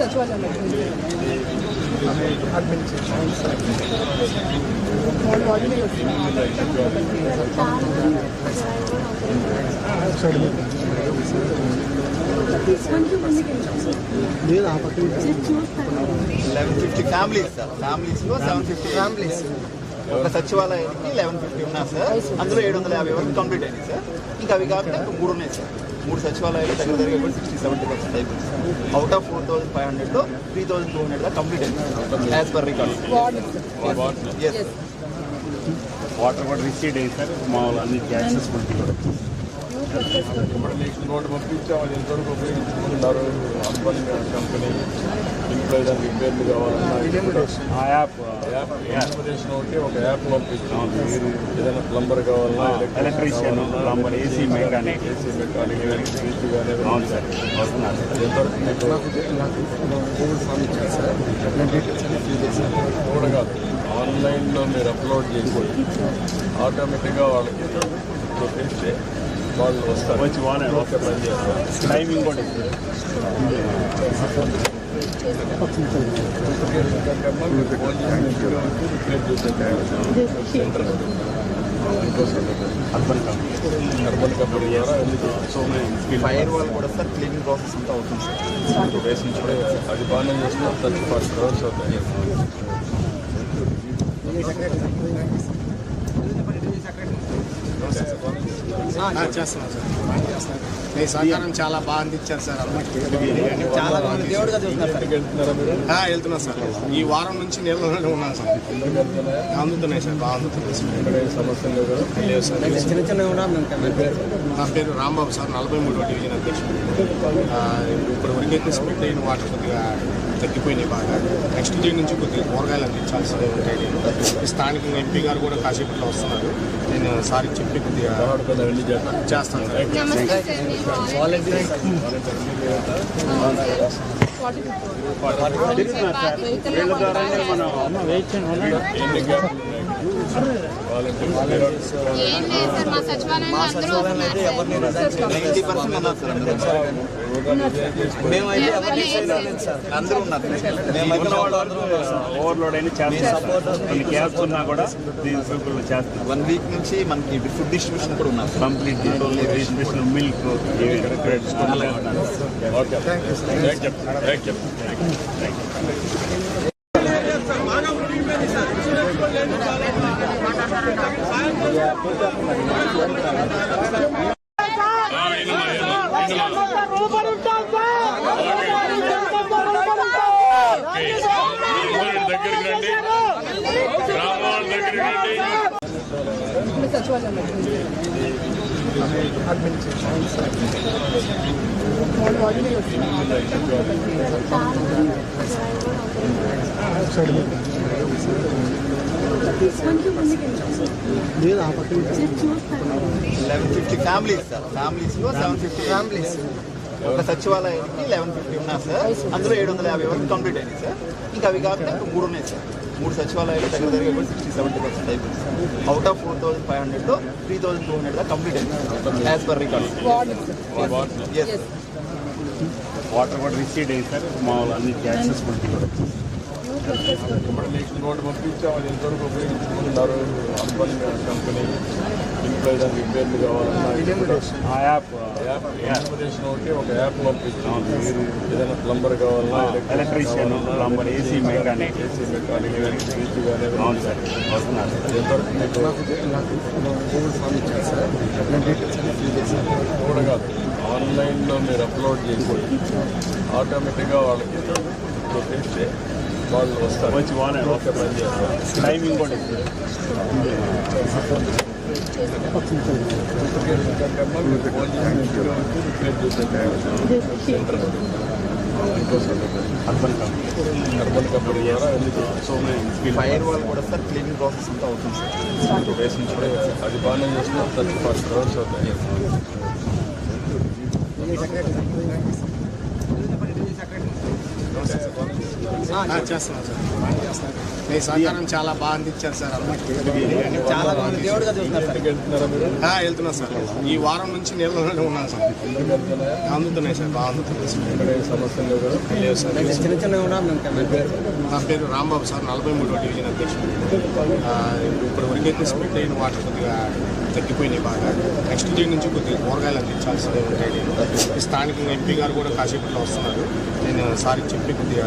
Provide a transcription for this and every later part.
సచివాలయంలో వాళ్ళు వాటిని లెవెన్ ఫిఫ్టీ ఫ్యామిలీస్ సార్ ఫ్యామిలీస్లో సెవెన్ ఫిఫ్టీ ఫ్యామిలీస్ ఒక సచివాలయానికి లెవెన్ ఫిఫ్టీ ఉన్నారు సార్ అందులో ఏడు వందల యాభై వరకు కంప్లీట్ అయింది సార్. ఇంకా అవి కాకుండా ఇంకా మూడు ఉన్నాయి సార్. మూడు సచివాలయాలు దగ్గర దగ్గర కూడా సిక్స్టీ సెవెంటీ పర్సెంట్ అయిపోయింది sir. Out of four thousand five హండ్రెడ్లో త్రీ థౌసండ్ టూ హండ్రెడ్ దాకా కంప్లీట్ అయింది as per record yes water కూడా రిసీడ్ అయ్యి సార్. మామూలు అన్నిటికీ యాక్సెసిబిలిటీ కూడా ఇప్పుడు మీకు నోటు పంపించాం అది ఎంతవరకు ఉపయోగించుకుంటున్నారు కంపెనీ ఇంట్లో ఏదైనా రిపేర్లు కావాలన్నా యాప్ ఇన్ఫర్మేషన్ ఒకటి ఒక యాప్ పంపించాం మీరు ఏదైనా ప్లంబర్ కావాలన్నా electrician plumber AC mechanic. AC mechanic AC కానీ అవును సార్. వస్తున్నారు. సార్ ఎంతవరకు మీకు కూడా కాదు. ఆన్లైన్లో మీరు అప్లోడ్ చేసి ఆటోమేటిక్గా వాళ్ళకి చూపిస్తే వాళ్ళు వస్తారు వచ్చి వాళ్ళే ఓకే పని చేస్తారు టైమింగ్ కూడా ఇస్తారు ఎందుకంటే అమ్మ మీకు ఫోన్ చేసి రిపేర్ చేసే centre urban company urban company ద్వారా ఎందుకు సో మెనీ ఫైర్ వాల్ కూడా సార్ క్లీనింగ్ ప్రాసెస్ అంతా అవుతుంది సార్ టూ డేస్ నుంచి కూడా అది బాగానే చేస్తున్నారు థర్టీ ఫార్టీ క్రోర్స్ అవుతాయి చేస్తున్నాం సార్ మీ సహకారం చాలా బాగా అందించారు సార్ అందరికీ చాలా మంది దేవుడుగా చూస్తున్నారు సార్. వెళ్తున్నాం సార్. ఈ వారం నుంచి నీళ్ళలోనే ఉన్నాను సార్. అందుతున్నాయి సార్ బాగా అందుతున్నాయి సార్. సార్ చిన్న మేము నా పేరు రాంబాబు సార్ నలభై మూడో డివిజన్ అధ్యక్షుడు. ఆ, ఇప్పుడు వరకైతే స్ప్లిట్ అయిన వాటర్ కొద్దిగా తగ్గిపోయినాయి బాగా. నెక్స్ట్ డే నుంచి కొద్దిగా కూరగాయలు అందించాల్సి ఉంటాయి. నేను స్థానికంగా ఎంపీ గారు కూడా కాసేపట్లో వస్తున్నారు. నేను సార్కి చెప్పి కొద్దిగా చేస్తాను సార్. వాలంటీర్స్ మా సచివాలయంలో అందరూ వస్తున్నారు నైంటీ పర్సెంట్ ఉన్నారు సార్ అందరూ మేమైతే ఎవరిని సార్ అందరూ ఉన్నారు మేమైతే ఓవర్లోడ్ అయిన చేస్తున్నారు క్యాబ్స్ ఉన్నా కూడా దీని వన్ వీక్ నుంచి మనకి ఫుడ్ డిస్ట్రిబ్యూషన్ కూడా ఉన్నారు complete distribution milk okay thank you thank you దగ్గరికి రండి గ్రామాల దగ్గరికి రండి సచివాలయంలో వాళ్ళు వాటిని లెవెన్ ఫిఫ్టీ ఫ్యామిలీస్ సార్. ఫ్యామిలీస్లో సెవెన్ ఫిఫ్టీ ఫ్యామిలీస్ ఒక సచివాలయానికి లెవెన్ ఫిఫ్టీ ఉన్నారు సార్. అందులో ఏడు వందల యాభై వరకు కంప్లీట్ అయింది సార్. ఇంకా అవి కాకుండా మూడు ఉన్నాయి సార్. మూడు సచివాలయాలు దగ్గర దగ్గర కూడా సిక్స్టీ సెవెంటీ పర్సెంట్ అయిపోయింది sir out of four thousand five హండ్రెడ్లో three thousand two hundred complete అయింది as per record yes water కూడా రిసీడ్ అయ్యి సార్ మామూలు అన్నిటికీ యాక్సెసిబిలిటీ కూడా ఇప్పుడు మీకు నోటు పంపించాం అది ఎంతవరకు ఉపయోగించుకుంటున్నారు కంపెనీ రిపేర్లు కావాలన్నా ఆ యాప్ యాప్ ఇన్ఫర్మేషన్ ఒకటి ఒక యాప్ పంపించాం మీరు ఏదైనా ప్లంబర్ కావాలన్నా electrician plumber AC mechanic AC mechanic కానీ అవును సార్ వస్తున్నారు కూడా కాదు ఆన్లైన్లో మీరు అప్లోడ్ చేసి ఆటోమేటిక్గా వాళ్ళకి చూపిస్తే వాళ్ళు వస్తారు వచ్చి వాళ్ళే ఓకే పని చేస్తారు టైమింగ్ కూడా అర్బన్ కంపెనీ అర్బన్ కంపెనీ ద్వారా సో ఫైర్ వాల్ కూడా సార్ క్లీనింగ్ ప్రాసెస్ అంతా అవుతుంది సార్ టూ డేస్ నుంచి కూడా అది బాగానే చేస్తున్నాం థర్టీ ఫార్టీ అవర్స్ అవుతాయి ఆ, చేస్తున్నాం సార్ బాగా చేస్తున్నారు మీ సహకారం చాలా బాగా అందించారు సార్ చాలా మంది దేవుడిగా చూస్తున్నారు సార్. వెళ్తున్నాం సార్. ఈ వారం నుంచి నీళ్ళలోనే ఉన్నాం సార్. అందుతున్నాయి సార్ బాగా అందుతున్నాయి సార్. Sir sir. చిన్న చిన్న నా పేరు రాంబాబు సార్ నలభై మూడో డివిజన్ అధ్యక్షుడు. ఇప్పుడు వరకైతే స్ప్లిట్ అయిన వాటర్ కొద్దిగా తగ్గిపోయినాయి బాగా. నెక్స్ట్ డే నుంచి కొద్దిగా కూరగాయలు అందించాల్సి ఉంటాయి ఈ స్థానికంగా ఎంపీ గారు కూడా కాసేపట్లో వస్తున్నారు. నేను సార్కి చెప్పి కొద్దిగా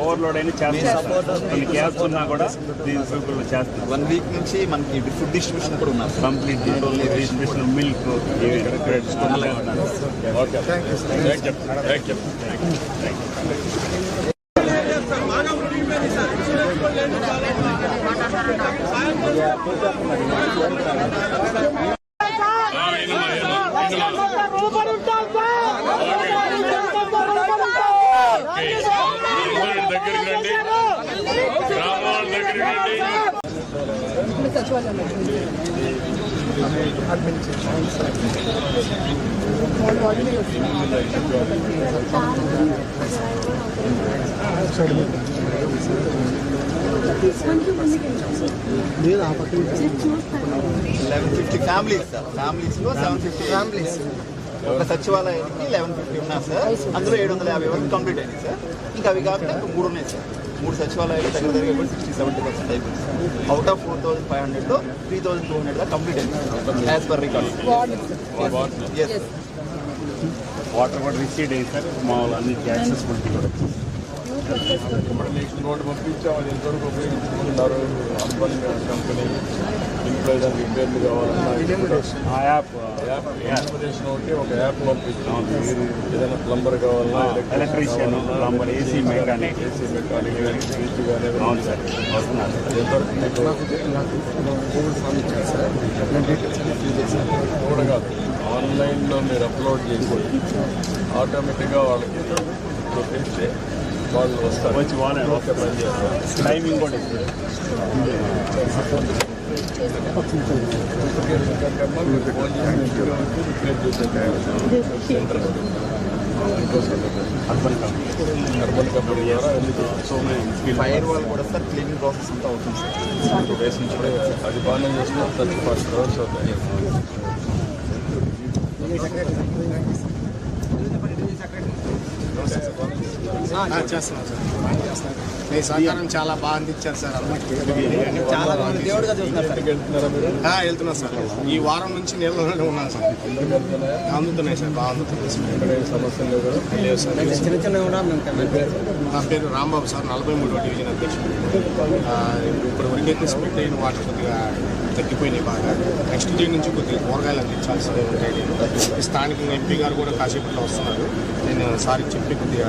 ఓవర్లోడ్ అయినా ఉన్నా కూడా వన్ వీక్ నుంచి మనకి ఫుడ్ డిస్ట్రిబ్యూషన్ కూడా ఉన్నారు complete distribution milk okay thank you thank you thank you దగ్గరికి రండి గ్రామాల దగ్గరికి రండి లేదు ఆ పక్కన లెవెన్ ఫిఫ్టీ ఫ్యామిలీస్ సార్ ఫ్యామిలీస్లో సెవెన్ ఫిఫ్టీ ఫ్యామిలీస్ ఒక సచివాలయానికి లెవెన్ ఫిఫ్టీ ఉన్నారు సార్ అందులో ఏడు వందల యాభై వరకు కంప్లీట్ అయింది సార్ ఇంకా అవి కాకుండా మూడు ఉన్నాయి సార్ మూడు సచివాలయాలు దగ్గర దగ్గర ఇప్పుడు సిక్స్టీ సెవెంటీ పర్సెంట్ అయిపోయింది sir out of four thousand five హండ్రెడ్లో three thousand two hundred complete అయింది as per record yes water కూడా రిసీడ్ అయ్యి సార్. మామూలు అన్ని యాక్సెసిబిలిటీ కూడా నెక్స్ట్ నోట్ పంపించాం. అది ఎంతవరకు ఉపయోగించుకుంటున్నారు? అంబన్ కంపెనీ ఏదైనా రిపేర్లు కావాలన్నా ఆ యాప్. యాప్ ఇన్ఫర్మేషన్ ఒకటి ఒక యాప్ పంపించాం ఏదైనా ప్లంబర్ కావాలన్నా electrician plumber AC mechanic. AC mechanic కానీ ఫ్రిడ్జ్ కానీ అవును సార్. వస్తున్నారు. కూడా కాదు ఆన్లైన్లో మీరు అప్లోడ్ చేసి ఆటోమేటిక్గా వాళ్ళకి వస్తారు వచ్చి వానే ఓకే పని చేస్తారు టైమింగ్ కూడా ఇస్తారు అర్బన్ కంపెనీ అర్బన్ కంపెనీ ద్వారా వెళ్ళి సో మెనీ ఫైర్ వాల్ కూడా సార్ క్లీనింగ్ ప్రాసెస్ అంతా అవుతుంది సార్. వేసిన అది బాగానే చేసిన థర్టీ ఫస్ట్ క్రోర్స్ అవుతాయి ఆ, చేస్తున్నాం సార్. మీ సహకారం చాలా బాగా అందించారు సార్. అందరికీ చాలా దేవుడిగా చూస్తున్నారు సార్. వెళ్తున్నారా మీరు? ఆ, వెళ్తున్నాం సార్. ఈ వారం నుంచి నీళ్ళలోనే ఉన్నాం సార్. అందుతున్నాయి సార్. బాగా అందుతున్నాయి సార్. లేవు. చిన్న కూడా నా పేరు రాంబాబు సార్. నలభై మూడో డివిజన్ అధ్యక్షుడు. ఆ, ఇప్పుడు వరకైతే స్ప్లిట్ అయిన వాటర్ కొద్దిగా తగ్గిపోయినాయి బాగా. నెక్స్ట్ డే నుంచి కొద్దిగా కూరగాయలు అందించాల్సి ఉంటాయి ఈ స్థానికంగా ఎంపీ గారు కూడా కాసేపట్లో వస్తున్నారు. నేను సార్కి చెప్పి కొద్దిగా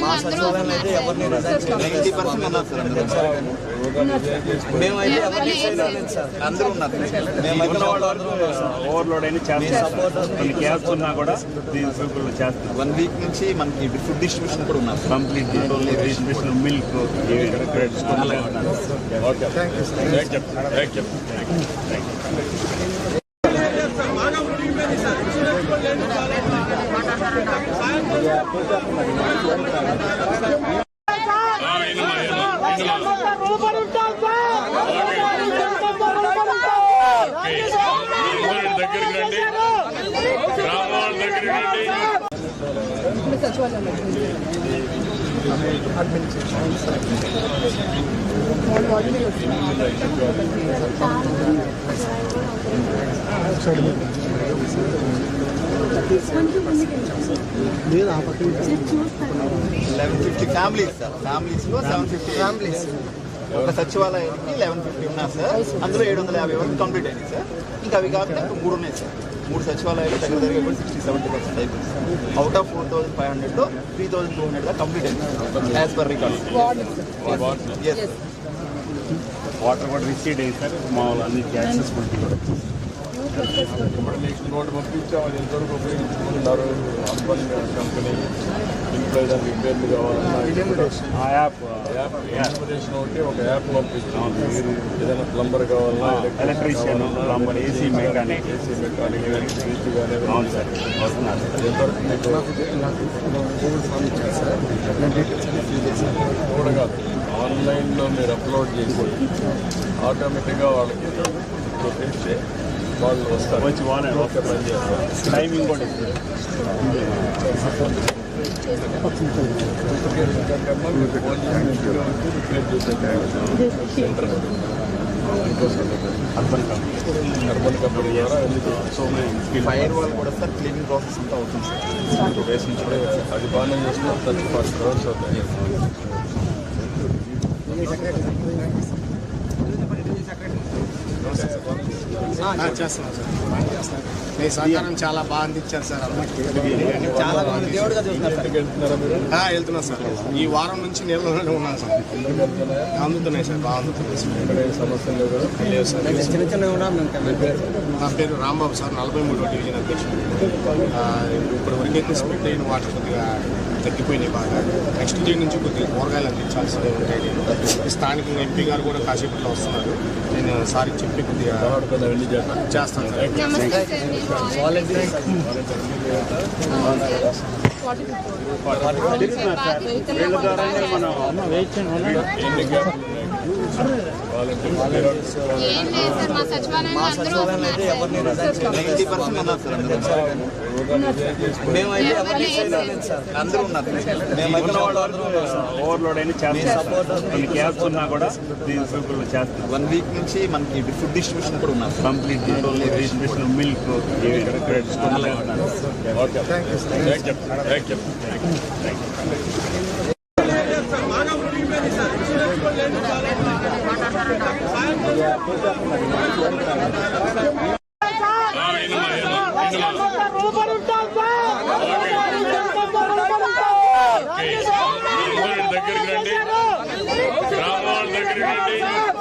మా ఓవర్లోడ్ అయినా కొన్ని గ్యాప్స్ ఉన్నా కూడా వన్ వీక్ నుంచి మనకి ఫుడ్ డిస్ట్రిబ్యూషన్ కూడా ఉన్నారు complete distribution milk breads okay thank you thank you దగ్గరికి రండి గ్రామాల దగ్గరికి రండి లేదు ఆ పక్కన లెవెన్ ఫిఫ్టీ ఫ్యామిలీస్ సార్ ఫ్యామిలీస్లో సెవెన్ ఫిఫ్టీ ఫ్యామిలీస్ ఒక సచివాలయానికి లెవెన్ ఫిఫ్టీ ఉన్నారు సార్ అందులో ఏడు వందల యాభై వరకు కంప్లీట్ అయింది సార్ ఇంకా అవి కాకుండా ఇంకా మూడు ఉన్నాయి సార్ మూడు సచివాలయాలు దగ్గర దగ్గర సిక్స్టీ సెవెంటీ పర్సెంట్ అయిపోయింది. Out of four thousand five హండ్రెడ్లో త్రీ థౌసండ్ టూ హండ్రెడ్గా కంప్లీట్ అయింది. యాజ్ పర్ రికార్డ్ వాటర్ కూడా రిసీడ్ అయ్యింది సార్. మామూలు అన్నిటికీ యాక్సెసిబిలిటీ కూడా. నెక్స్ట్ నోట్ పంపించాం అది ఎంతవరకు ఉపయోగించుకుంటున్నారు అర్బన్ కంపెనీ ఇంట్లో ఏదైనా రిపేర్లు కావాలన్నా ఇది ఆ యాప్ యాప్ ఇన్ఫర్మేషన్ ఒకటి ఒక యాప్ పంపించాం ఏదైనా ప్లంబర్ కావాలన్నా electrician plumber AC mechanic AC mechanic కానీ ఫ్రిడ్జ్ కానీ అవును సార్ వస్తున్నారు సార్ ఎంతవరకు మీకు కూడా కాదు ఆన్లైన్లో మీరు అప్లోడ్ చేసి ఆటోమేటిక్గా వాళ్ళకి చూపిస్తే వాళ్ళు వస్తారు వచ్చి వాళ్ళే ఓకే పని చేస్తారు టైమింగ్ కూడా ఇస్తుంది ఎందుకంటే అమ్మా మీకు ఫోన్ చేసి ఇంటిలో వచ్చి రిపేర్ చేసే centre urban company urban company ద్వారా ఎందుకు సో మెనీ ఫైర్ వాల్ కూడా సార్ క్లీనింగ్ ప్రాసెస్ అంతా అవుతుంది సార్ టూ డేస్ నుంచి కూడా అది బాగానే చేస్తున్నారు థర్టీ ఫార్టీ క్రోర్స్ అవుతాయి ఆ, చేస్తున్నాం? సార్. మీ సహకారం చాలా బాగా అందించారు సార్ చాలా దేవుడిగా చూస్తున్నారు వెళ్తున్నాం సార్. ఈ వారం నుంచి నీళ్ళలోనే ఉన్నాను సార్. అందుతున్నాయి సార్ బాగా అందుతున్నాయి సార్. చిన్న చిన్న కూడా నా పేరు రాంబాబు సార్ నలభై మూడో డివిజన్ అధ్యక్షుడు. ఇప్పుడు వరకు స్ప్రెడ్ అయిన వాటర్ కొద్దిగా తగ్గిపోయినాయి బాగా. నెక్స్ట్ డే నుంచి కొద్దిగా కూరగాయలు అందించాల్సి ఉంటాయి స్థానికంగా ఎంపీ గారు కూడా కాసేపట్లో వస్తున్నారు. నేను సారికి చెప్పి కొద్దిగా నమస్తే సార్ నేను వాలంటీర్ మా సచివాలయంలో అయితే వస్తున్నారు సార్. అందరూ మేమైతే ఎవరు సార్. అందరూ ఉన్నారు మేమైతే ఓవర్లోడ్ అయినా చేస్తారు ఉన్నా కూడా దీని వన్ వీక్ నుంచి మనకి ఫుడ్ డిస్ట్రిబ్యూషన్ కూడా ఉన్నారు complete distribution milk breads okay thank you thank you